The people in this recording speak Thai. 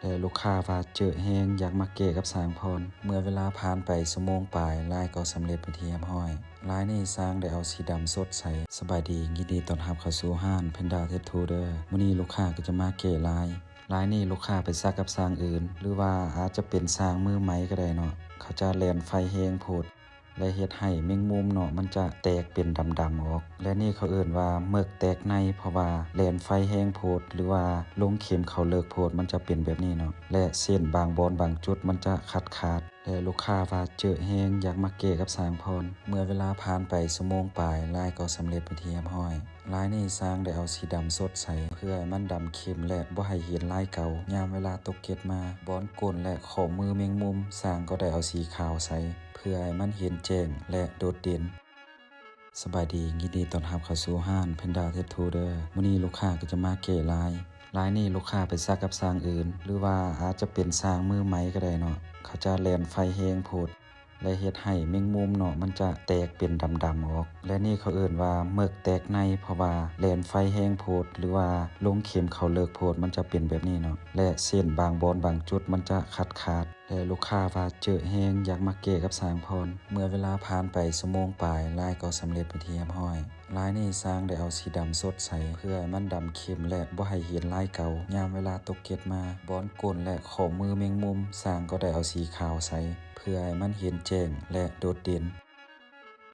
แต่ลูกค้าว่าเจอแฮงอยากมาเกะกับสร้างพร เมื่อเวลาผ่านไปชั่วโมงปลายลายก็สำเร็จเป็นที่เรียบร้อยลายนี้สร้างได้เอาสีดำสดใสสบายดียินดีต้อนรับเข้าสู่ห้านเพนดาเททูเดอร์มื้อนี้ลูกค้าก็จะมาเกะลายลายนี้ลูกค้าไปซักกับสร้างอื่น หรือว่าอาจจะเป็นสร้างมือใหม่ก็ได้เนาะเขาจะแลนไฟแฮงโพด และเฮ็ดให้แมงมุมเนาะมันจะแตกเป็นดำๆออก และนี่เขาเอื่นว่าเมือกแตกในเพราะว่าแลนไฟแห้งโพด หรือว่าลงเข็มเขาเลิกโพดมันจะเป็นแบบนี้เนาะและเส้นบางบอนบางจุดมันจะขาดขาด ลูกค้าว่าเจอแห้งอยากมาเกะกับสางพร เมื่อเวลาผ่านไปชั่วโมงปลายลายก็สำเร็จเป็นที่เรียบร้อยลายนี้สร้างได้เอาสีดำสดใสเพื่อให้มันดำเข้มและบ่ให้เห็นลายเก่ายามเวลาตกเก็ดมาบอนก้นและขอมือแมงมุมสร้างก็ได้เอาสีขาวใสเพื่อให้มันเห็นแจ้งและโดดเด่นสบายดียินดีต้อนรับเข้าสู่ห้านเพนดาเททูเดอร์มื้อนี้ลูกค้าก็จะมาเกะลาย ลายนี้ลูกค้าไปซักกับสร้างอื่น หรือว่าอาจจะเป็นสร้างมือไหม่ก็ได้เนาะเขาจะแลนไฟแฮงโพด และเฮ็ดให้แมงมุมเนาะมันจะแตกเป็นดำๆออก และนี่เขาเอิ่นว่าเมือกแตกในเพราะว่าแลนไฟแห้งโพด หรือว่าลงเข็มเขาเลิกโพดมันจะเป็นแบบนี้เนาะและเส้นบางบอนบางจุดมันจะขาดขาดและลูกค้าว่าเจอแฮงอยากมาเกะกับสางพร เมื่อเวลาผ่านไปชั่วโมงปลายลายก็สำเร็จเป็นที่เรียบร้อยลายนี้สร้างได้เอาสีดำสดใสเพื่อให้มันดำเข้มและบ่ให้เห็นลายเก่ายามเวลาตกเก็ดมาบอนก้นและขอมือแมงมุมสร้างก็ได้เอาสีขาวใสเพื่อให้มันเห็นแจ้งและโดดเด่น